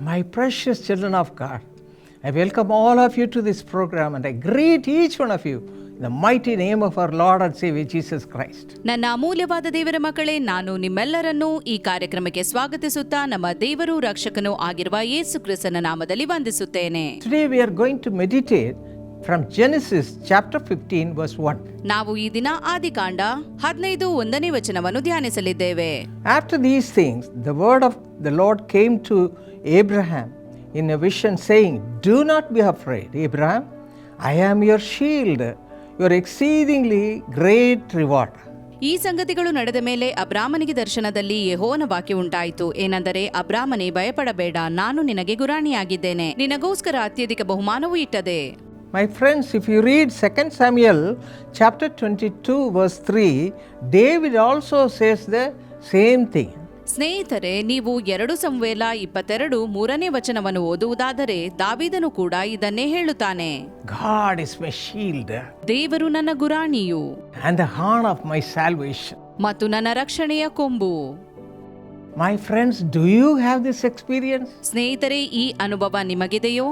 My precious children of God, I welcome all of you to this program and I greet each one of you in the mighty name of our Lord and Savior Jesus Christ. ನನ್ನ ಅಮೂಲ್ಯವಾದ ದೇವರ ಮಕ್ಕಳೇ ನಾನು ನಿಮ್ಮೆಲ್ಲರನ್ನೂ ಈ ಕಾರ್ಯಕ್ರಮಕ್ಕೆ ಸ್ವಾಗತಿಸುತ್ತಾ ನಮ್ಮ ದೇವರು ರಕ್ಷಕನೂ ಆಗಿರುವ ಯೇಸು ಕ್ರಿಸ್ತನ ನಾಮದಲ್ಲಿ ವಂದಿಸುತ್ತೇನೆ Today we are going to meditate from Genesis chapter 15, verse 1. ನಾವು ಈ ದಿನ ಆದಿಕಾಂಡ ಹದಿನೈದು ಒಂದನೇ ವಚನವನ್ನು ಧ್ಯಾನಿಸಲಿದ್ದೇವೆ. After these things the word of the Lord came to Abraham in a vision saying do not be afraid Abraham. I am your shield your exceedingly great reward ಈ ಸಂಗತಿಗಳು ನಡೆದ ಮೇಲೆ ಅಬ್ರಾಮನಿಗೆ ದರ್ಶನದಲ್ಲಿ ಯೆಹೋವನ ವಾಕ್ಯ ಉಂಟಾಯಿತು. ಏನೆಂದರೆ ಅಬ್ರಾಹ್ಮನೇ ಭಯಪಡಬೇಡ. ನಾನು ನಿನಗೆ ಗುರಾಣಿಯಾಗಿದ್ದೇನೆ. ನಿನಗೋಸ್ಕರ ಅತ್ಯಧಿಕ ಬಹುಮಾನವೂ ಇಟ್ಟದೆ. My friends, if you read 2 Samuel chapter 22, verse 3, David also says the same thing. ಸ್ನೇಹಿತರೆ ನೀವು ಎರಡು ಸಂವೇಲ ಇಪ್ಪತ್ತೆರಡು ಮೂರನೇ ವಚನವನ್ನು ಓದುವುದಾದರೆ ದಾವಿದನು ಕೂಡ ಇದನ್ನೇ ಹೇಳುತ್ತಾನೆ God is my shield ದೇವರು ನನ್ನ ಗುರಾಣಿಯು and the horn of my salvation. ಮತ್ತು ನನ್ನ ರಕ್ಷಣೆಯ ಕೊಂಬು My friends, do you have this experience? ಸ್ನೇಹಿತರೆ ಈ ಅನುಭವ ನಿಮಗಿದೆಯೋ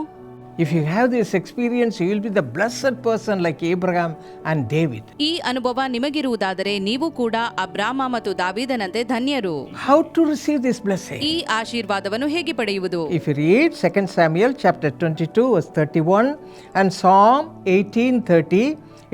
If you have this experience, you will be the blessed person like Abraham and David. ಈ ಅನುಭವ ನಿಮಗಿರುವುದಾದರೆ ನೀವು ಕೂಡ ಅಬ್ರಾಮ ಮತ್ತು ದಾವಿದನಂತೆ ಧನ್ಯರು How to receive this blessing? ಈ ಆಶೀರ್ವಾದವನ್ನು ಹೇಗೆ ಪಡೆಯುವುದು If you read 2 Samuel chapter 22 verse 31 and Psalm 18:30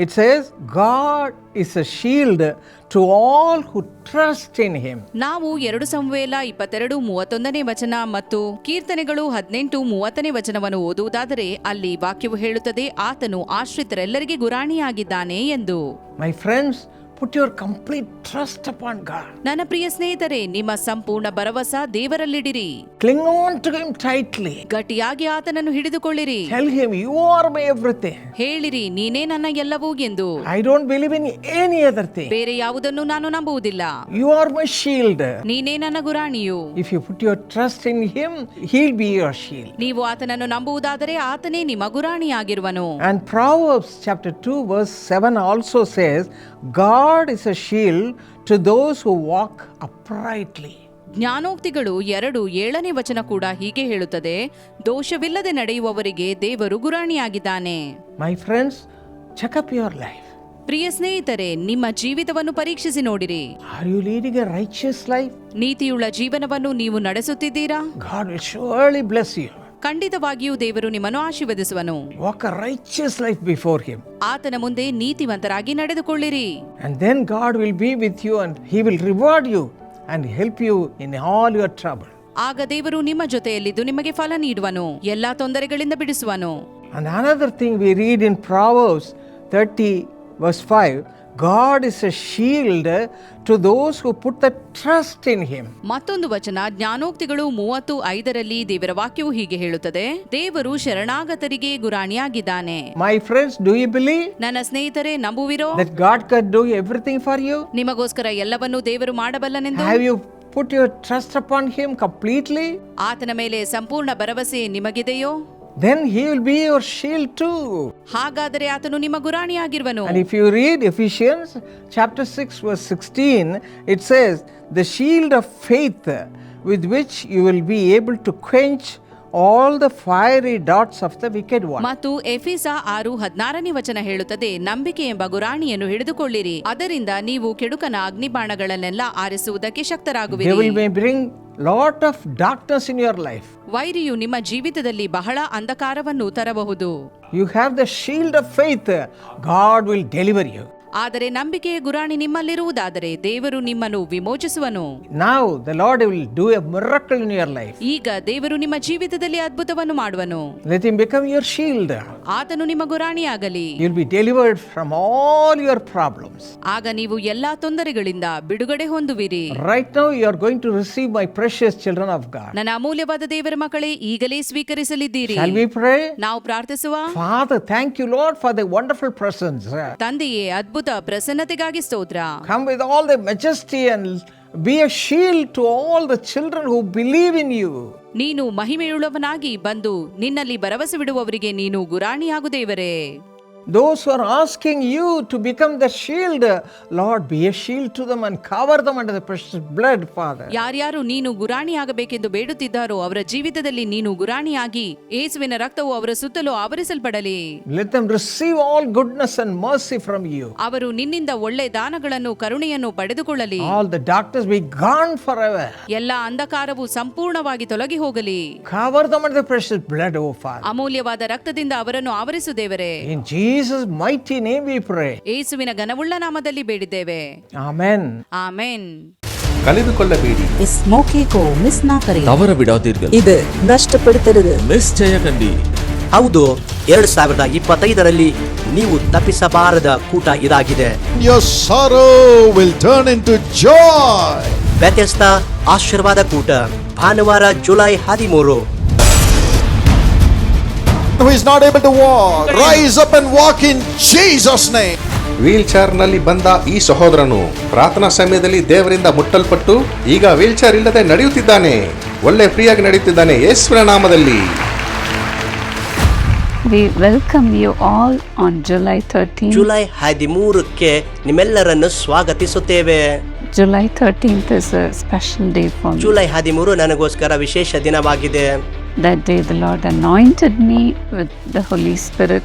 it says God is a shield to all who trust in him. ನಾವು ಎರಡು ಸಂವೇಲ ಇಪ್ಪತ್ತೆರಡು ಮೂವತ್ತೊಂದನೇ ವಚನ ಮತ್ತು ಕೀರ್ತನೆಗಳು ಹದಿನೆಂಟು ಮೂವತ್ತನೇ ವಚನವನ್ನು ಓದುವುದಾದರೆ ಅಲ್ಲಿ ವಾಕ್ಯವು ಹೇಳುತ್ತದೆ ಆತನು ಆಶ್ರಿತರೆಲ್ಲರಿಗೆ ಗುರಾಣಿಯಾಗಿದ್ದಾನೆ ಎಂದು ಮೈ friends, put your complete trust upon God. ನನ್ನ ಪ್ರಿಯ ಸ್ನೇಹಿತರೆ ನಿಮ್ಮ ಸಂಪೂರ್ಣ ಭರವಸ ದೇವರಲ್ಲಿಡಿರಿ Cling on to him tightly. ಗಟ್ಟಿಯಾಗಿ ಆತನನ್ನು ಹಿಡಿದುಕೊಳ್ಳಿರಿ Tell him you are my everything. ಹೇಳಿರಿ ನೀನೇ ನನ್ನ ಎಲ್ಲವೂ ಎಂದು I don't believe in any other thing. ಬೇರೆ ಯಾವುದನ್ನು ನಾನು ನಂಬುವುದಿಲ್ಲ You are my shield. ನೀನೇ ನನ್ನ ಗುರಾಣಿಯು If you put your trust in him, he'll be your shield. ನೀವು ಆತನನ್ನು ನಂಬುವುದಾದರೆ ಆತನೇ ನಿಮ್ಮ ಗುರಾಣಿಯಾಗಿರುವನು And Proverbs chapter 2, verse 7 also says, God is a shield to those who walk uprightly ಜ್ಞಾನೋಕ್ತಿಗಳು ಎರಡು ಏಳನೇ ವಚನ ಕೂಡ ಹೀಗೆ ಹೇಳುತ್ತದೆ ದೋಷವಿಲ್ಲದೆ ನಡೆಯುವವರಿಗೆ ದೇವರು ಗುರಾಣಿಯಾಗಿದ್ದಾನೆ. My friends up your life. ಪ್ರಿಯ ಸ್ನೇಹಿತರೆ ನಿಮ್ಮ ಜೀವಿತವನ್ನು ಪರೀಕ್ಷಿಸಿ ನೋಡಿರಿ. Are you leading a righteous life ನೀತಿಯುಳ್ಳ ಜೀವನವನ್ನು ನೀವು ನಡೆಸುತ್ತಿದ್ದೀರಾ? God will surely bless you. ಖಂಡಿತವಾಗಿಯೂ ದೇವರು ನಿಮ್ಮನ್ನು ಆಶೀರ್ವದಿಸುವನು Walk a righteous life before Him. ಆತನ ಮುಂದೆ ನೀತಿವಂತರಾಗಿ ನಡೆದುಕೊಳ್ಳಿರಿ And then God will be with you and He will reward you and help you in all your trouble. ಆಗ ದೇವರು ನಿಮ್ಮ ಜೊತೆಯಲ್ಲಿದ್ದು ನಿಮಗೆ ಫಲ ನೀಡುವನು ಎಲ್ಲಾ ತೊಂದರೆಗಳಿಂದ ಬಿಡಿಸುವನು And another thing we read in Proverbs 30, verse 5 God is a shield to those who put the trust in Him. ಮತ್ತೊಂದು ವಚನ ಜ್ಞಾನೋಕ್ತಿಗಳು ಮೂವತ್ತು ಐದರಲ್ಲಿ ದೇವರ ವಾಕ್ಯವು ಹೀಗೆ ಹೇಳುತ್ತದೆ. ದೇವರು ಶರಣಾಗತರಿಗೆ ಗುರಾಣಿಯಾಗಿದ್ದಾನೆ. My friends do you believe ನನ್ನ ಸ್ನೇಹಿತರೆ ನಂಬುವಿರೋ? That God can do everything for you ನಿಮಗೋಸ್ಕರ ಎಲ್ಲವನ್ನೂ ದೇವರು ಮಾಡಬಲ್ಲನೆಂದು? Have you put your trust upon him completely ಆತನ ಮೇಲೆ ಸಂಪೂರ್ಣ ಭರವಸೆ ನಿಮಗಿದೆಯೋ? Then He will be your shield too. ಹಾಗಾದರೆ ಆತನು ನಿಮ್ಮ ಗುರಾಣಿಯಾಗಿರುವನು And if you read Ephesians chapter 6, verse 16, it says, The shield of faith with which you will be able to quench all the fiery darts of the wicked one. ಮತ್ತು ಎಫಿಸ ಆರು ಹದಿನಾರನೇ ವಚನ ಹೇಳುತ್ತದೆ ನಂಬಿಕೆ ಎಂಬ ಗುರಾಣಿಯನ್ನು ಹಿಡಿದುಕೊಳ್ಳಿರಿ ಅದರಿಂದ ನೀವು ಕೆಡುಕನ ಅಗ್ನಿಬಾಣಗಳನ್ನೆಲ್ಲ ಆರಿಸುವುದಕ್ಕೆ ಶಕ್ತರಾಗುವಿರಿ Devil may bring lot of darkness in your life. ವೈರಿಯು ನಿಮ್ಮ ಜೀವಿತದಲ್ಲಿ ಬಹಳ ಅಂಧಕಾರವನ್ನು ತರಬಹುದು You have the shield of faith. God will deliver you. ಆದರೆ ನಂಬಿಕೆಯ ಗುರಾಣಿ ನಿಮ್ಮಲ್ಲಿರುವುದಾದರೆ ದೇವರು ನಿಮ್ಮನ್ನು ವಿಮೋಚಿಸುವನು Now the Lord will do a miracle in your life. ಈಗ ದೇವರು ನಿಮ್ಮ ಜೀವಿತದಲ್ಲಿ ಅದ್ಭುತವನ್ನು ಮಾಡುವನು Let Him become your shield. ಆತನು ನಿಮ್ಮ ಗುರಾಣಿಯಾಗಲಿ You'll be delivered from all your problems. ಆಗ ನೀವು ಎಲ್ಲಾ ತೊಂದರೆಗಳಿಂದ ಬಿಡುಗಡೆ ಹೊಂದುವಿರಿ Right now, you are going to receive my precious children of God. ನನ್ನ ಅಮೂಲ್ಯವಾದ ದೇವರ ಮಕ್ಕಳೇ ಈಗಲೇ ಸ್ವೀಕರಿಸಲಿದ್ದೀರಿ Shall we pray? ನಾವು ಪ್ರಾರ್ಥಿಸುವ Father, thank you, Lord, for the wonderful presence. ತಂದೆಯೇ ಅದ್ಭುತ ಪ್ರಸನ್ನತೆಗಾಗಿ ಸ್ತೋತ್ರ Come with all the majesty and be a shield to all the children who believe in you. ನೀನು ಮಹಿಮೆಯುಳ್ಳವನಾಗಿ ಬಂದು ನಿನ್ನಲ್ಲಿ ಭರವಸೆ ಬಿಡುವವರಿಗೆ ನೀನು ಗುರಾಣಿಯಾಗು ದೇವರೇ Those who are asking you to become the shield, Lord, be a shield to them and cover them under the precious blood, Father. ಯಾರ್ಯಾರು ನೀನು ಗುರಾಣಿಯಾಗಬೇಕೆಂದು ಬೇಡುತ್ತಿದ್ದಾರೋ ಅವರ ಜೀವಿತದಲ್ಲಿ ನೀನು ಗುರಾಣಿಯಾಗಿ ಏಸುವಿನ ರಕ್ತವು ಅವರ ಸುತ್ತಲೂ ಆವರಿಸಲ್ಪಡಲಿ Let them receive all goodness and mercy from you. ಅವರು ನಿನ್ನಿಂದ ಒಳ್ಳೆ ದಾನಗಳನ್ನು ಕರುಣೆಯನ್ನು ಪಡೆದುಕೊಳ್ಳಲಿ All the darkness be gone forever. ಎಲ್ಲ ಅಂಧಕಾರವು ಸಂಪೂರ್ಣವಾಗಿ ತೊಲಗಿ ಹೋಗಲಿ Cover them under the precious blood, O Father. ಅಮೂಲ್ಯವಾದ ರಕ್ತದಿಂದ ಅವರನ್ನು ಆವರಿಸು ದೇವರೇ In Jesus' mighty name we pray. ಏಸುವಿನ ಘನವುಳ್ಳ ನಾಮದಲ್ಲಿ ಬೇಡಿದ್ದೇವೆ Amen. ಆಮೆನ್ ಕಳೆದುಕೊಳ್ಳಬೇಡಿ इस मौके को मिस ना करें தவற விடாதீர்கள் இது நஷ்டப்படுத்துறது நிச்சய கண்டி ಹೌದು ಎರಡ್ ಸಾವಿರದ ಇಪ್ಪತ್ತೈದರಲ್ಲಿ ನೀವು ತಪ್ಪಿಸಬಾರದ ಕೂಟ ಇದಾಗಿದೆ Your sorrow will turn into joy. ವ್ಯತ್ಯಸ್ತ ಆಶೀರ್ವಾದ ಕೂಟ ಭಾನುವಾರ ಜುಲೈ ಹದಿಮೂರು Who is not able to walk, rise up and walk in Jesus' name. Wheel ಚೇರ್ನಲ್ಲಿ ಬಂದ ಈ ಸಹೋದರನು ಪ್ರಾರ್ಥನಾ ಸಮಯದಲ್ಲಿ ದೇವರಿಂದ ಮುಟ್ಟಲ್ಪಟ್ಟು ಈಗ ವೀಲ್ ಚೇರ್ ಇಲ್ಲದೆ ನಡೆಯುತ್ತಿದ್ದಾನೆ ಒಳ್ಳೆ ಫ್ರೀಯಾಗಿ ನಡೆಯುತ್ತಿದ್ದಾನೆ ಯೇಸುವಿನ ನಾಮದಲ್ಲಿ We welcome you all on July 13th. July ಹದಿಮೂರಕ್ಕೆ ನಿಮ್ಮೆಲ್ಲರನ್ನು ಸ್ವಾಗತಿಸುತ್ತೇವೆ July 13th is a special day for me. July ಹದಿಮೂರು ನನಗೋಸ್ಕರ ವಿಶೇಷ ದಿನವಾಗಿದೆ That day, the Lord anointed me with the Holy Spirit.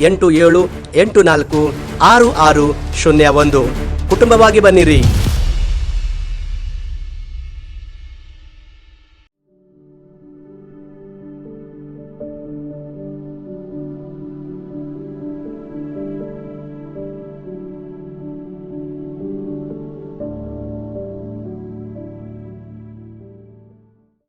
ಎಂಟು ಏಳು ಎಂಟು ನಾಲ್ಕು ಆರು ಆರು ಶೂನ್ಯ ಒಂದು. ಕುಟುಂಬವಾಗಿ ಬನ್ನಿರಿ.